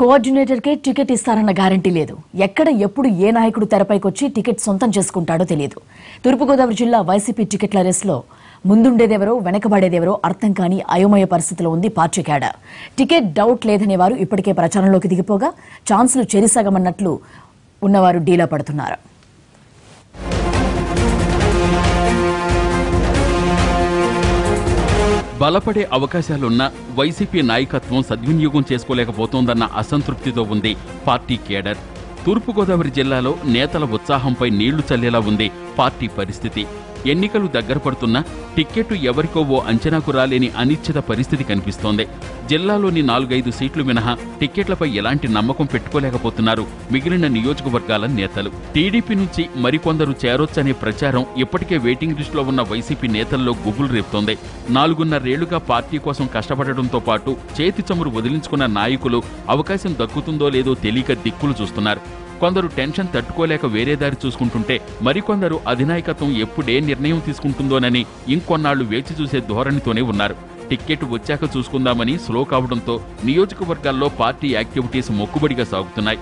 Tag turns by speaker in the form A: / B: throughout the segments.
A: కోఆర్డినేటర్కే ticket ఇస్తారన్న guarantee లేదు. ఎక్కడ ఎప్పుడు ఏ నాయకుడు తెరపైకి వచ్చి టికెట్ సొంతం చేసుకుంటాడో తెలియదు తూర్పుగోదావరి జిల్లా వైసీపీ టికెట్ల రేసులో ముందుండేదెవరో వెనకబడేదెవరో అర్థం కాని అయోమయ పరిస్థితిలో ఉంది పార్టీ క్యాడర్. టికెట్ డౌట్ లేదనే వారు ఇప్పటికే ప్రచారంలోకి దిగిపోగా ఛాన్సులు చెరిసగమన్నట్లు ఉన్నవారు డీలా పడుతున్నారు.
B: బలపడే అవకాశాలున్న వైసీపీ నాయకత్వం సద్వినియోగం చేసుకోలేకపోతోందన్న అసంతృప్తితో ఉంది పార్టీ కేడర్. తూర్పుగోదావరి జిల్లాలో నేతల ఉత్సాహంపై నీళ్ళు చల్లేలా ఉంది. పార్టీ పరిస్థితి. ఎన్నికలు దగ్గర పడుతున్నా టిక్కెట్టు ఎవరికో ఓ అంచనాకు రాలేని అనిశ్చిత పరిస్థితి కనిపిస్తోంది. జిల్లాలోని నాలుగైదు సీట్లు మినహా టిక్కెట్లపై ఎలాంటి నమ్మకం పెట్టుకోలేకపోతున్నారు మిగిలిన నియోజకవర్గాల నేతలు. టీడీపీ నుంచి మరికొందరు చేరొచ్చనే ప్రచారం ఇప్పటికే వెయిటింగ్ లిస్టులో ఉన్న వైసీపీ నేతల్లో గుబులు రేపుతోంది. నాలుగున్నరేళ్ళుగా పార్టీ కోసం కష్టపడడంతో పాటు చేతి చమురు వదిలించుకున్న నాయకులు అవకాశం దక్కుతుందో లేదో తెలియక దిక్కులు చూస్తున్నారు. కొందరు టెన్షన్ తట్టుకోలేక వేరే దారి చూసుకుంటుంటే మరికొందరు అధినాయకత్వం ఎప్పుడే నిర్ణయం తీసుకుంటుందోనని ఇంకొన్నాళ్ళు వేచి చూసే ధోరణితోనే ఉన్నారు. టిక్కెట్ వచ్చాక చూసుకుందామని స్లో కావడంతో నియోజకవర్గాల్లో పార్టీ యాక్టివిటీస్ మొక్కుబడిగా సాగుతున్నాయి.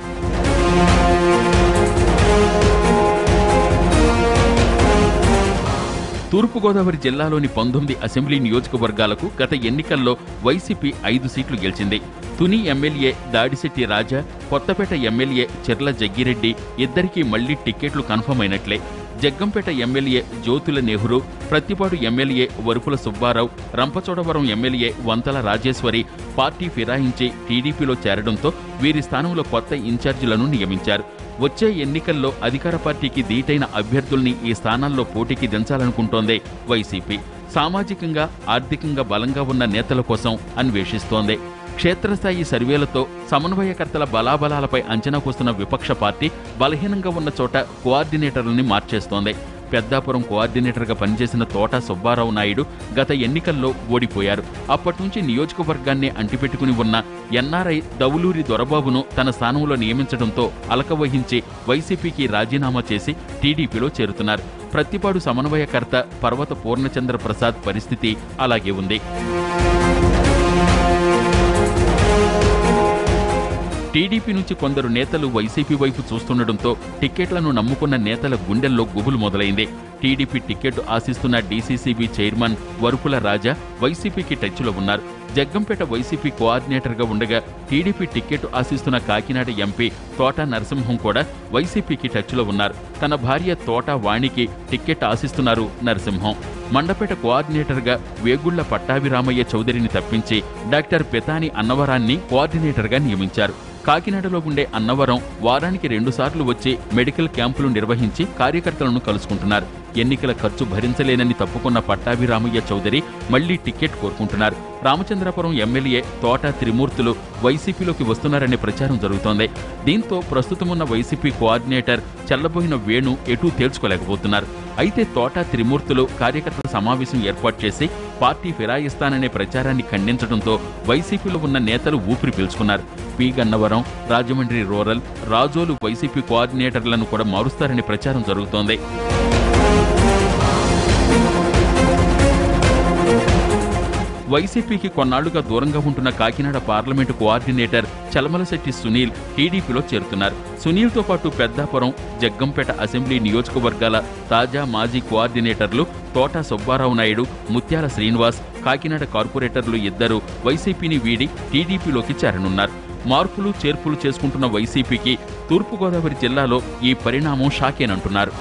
B: తూర్పుగోదావరి జిల్లాలోని పంతొమ్మిది అసెంబ్లీ నియోజకవర్గాలకు గత ఎన్నికల్లో వైసీపీ ఐదు సీట్లు గెలిచింది. తుని ఎమ్మెల్యే దాడిశెట్టి రాజా కొత్తపేట ఎమ్మెల్యే చెర్ల జగ్గిరెడ్డి ఇద్దరికీ మళ్ళీ టిక్కెట్లు confirm అయినట్లే. Jaggampeta MLA Jyothula Nehru Prathipadu MLA Varupula Subbarao Rampachodavaram MLA Vanthala Rajeswari party ఫిరాయించి టీడీపీలో చేరడంతో వీరి స్థానంలో కొత్త ఇన్ఛార్జీలను నియమించారు. వచ్చే ఎన్నికల్లో అధికార పార్టీకి దీటైన అభ్యర్థుల్ని ఈ స్థానాల్లో పోటీకి దించాలనుకుంటోంది వైసీపీ. సామాజికంగా ఆర్థికంగా బలంగా ఉన్న నేతల కోసం అన్వేషిస్తోంది. క్షేత్రస్థాయి సర్వేలతో సమన్వయకర్తల బలాబలాలపై అంచనాకొస్తున్న విపక్ష పార్టీ బలహీనంగా ఉన్న చోట కోఆర్డినేటర్లని మార్చేస్తోంది. పెద్దాపురం కోఆర్డినేటర్గా పనిచేసిన తోట సుబ్బారావు నాయుడు గత ఎన్నికల్లో ఓడిపోయారు. అప్పటి నుంచి నియోజకవర్గాన్ని అంటిపెట్టుకుని ఉన్న ఎన్ఆర్ఐ దవులూరి దొరబాబును తన స్థానంలో నియమించడంతో అలక వహించి వైసీపీకి రాజీనామా చేసి టీడీపీలో చేరుతున్నారు. ప్రత్తిపాడు సమన్వయకర్త పర్వత పూర్ణచంద్ర ప్రసాద్ పరిస్థితి అలాగే ఉంది. టీడీపీ నుంచి కొందరు నేతలు వైసీపీ వైపు చూస్తుండటంతో టిక్కెట్లను నమ్ముకున్న నేతల గుండెల్లో గుబులు మొదలైంది. టీడీపీ టికెట్ ఆశిస్తున్న డీసీసీబీ చైర్మన్ వరుపుల రాజా వైసీపీకి టచ్లో ఉన్నారు. జగ్గంపేట వైసీపీ కోఆర్డినేటర్గా ఉండగా టీడీపీ టికెట్ ఆశిస్తున్న కాకినాడ ఎంపీ తోట నరసింహం కూడా వైసీపీకి టచ్లో ఉన్నారు. తన భార్య తోట వాణికి టికెట్ ఆశిస్తున్నారు నరసింహం. మండపేట కోఆర్డినేటర్గా వేగుళ్ళ పట్టాభిరామయ్య చౌదరిని తప్పించి డాక్టర్ పెతాని అన్నవరాన్ని కోఆర్డినేటర్గా నియమించారు. కాకినాడలో ఉండే అన్నవరం వారానికి రెండుసార్లు వచ్చి మెడికల్ క్యాంపులు నిర్వహించి కార్యకర్తలను కలుసుకుంటున్నారు. ఎన్నికల ఖర్చు భరించలేనని తప్పుకున్న పట్టాభిరామయ్య చౌదరి మళ్ళీ టికెట్ కోరుకుంటున్నారు. రామచంద్రపురం ఎమ్మెల్యే తోట త్రిమూర్తులు వైసీపీలోకి వస్తున్నారనే ప్రచారం జరుగుతోంది. దీంతో ప్రస్తుతమున్న వైసీపీ కోఆర్డినేటర్ చల్లబోయిన వేణు ఎటూ తేల్చుకోలేకపోతున్నారు. అయితే తోట త్రిమూర్తులు కార్యకర్తల సమావేశం ఏర్పాటు చేసి పార్టీ ఫిరాయిస్తాననే ప్రచారాన్ని ఖండించడంతో వైసీపీలో ఉన్న నేతలు ఊపిరి పీల్చుకున్నారు. P. Gannavaram Rajahmundry rural Razole YCP కోఆర్డినేటర్లను కూడా మారుస్తారనే ప్రచారం జరుగుతోంది. వైసీపీకి కొన్నాళ్ళుగా దూరంగా ఉంటున్న కాకినాడ పార్లమెంటు కోఆర్డినేటర్ చలమలశెట్టి సునీల్ టీడీపీలో చేరుతున్నారు. సునీల్తో పాటు పెద్దాపురం జగ్గంపేట అసెంబ్లీ నియోజకవర్గాల తాజా మాజీ కోఆర్డినేటర్లు తోట సుబ్బారావు నాయుడు ముత్యాల శ్రీనివాస్ కాకినాడ కార్పొరేటర్లు ఇద్దరు వైసీపీని వీడి టీడీపీలోకి చేరనున్నారు. మార్పులు చేర్పులు చేసుకుంటున్న వైసీపీకి తూర్పుగోదావరి జిల్లాలో ఈ పరిణామం షాకేనంటున్నారు.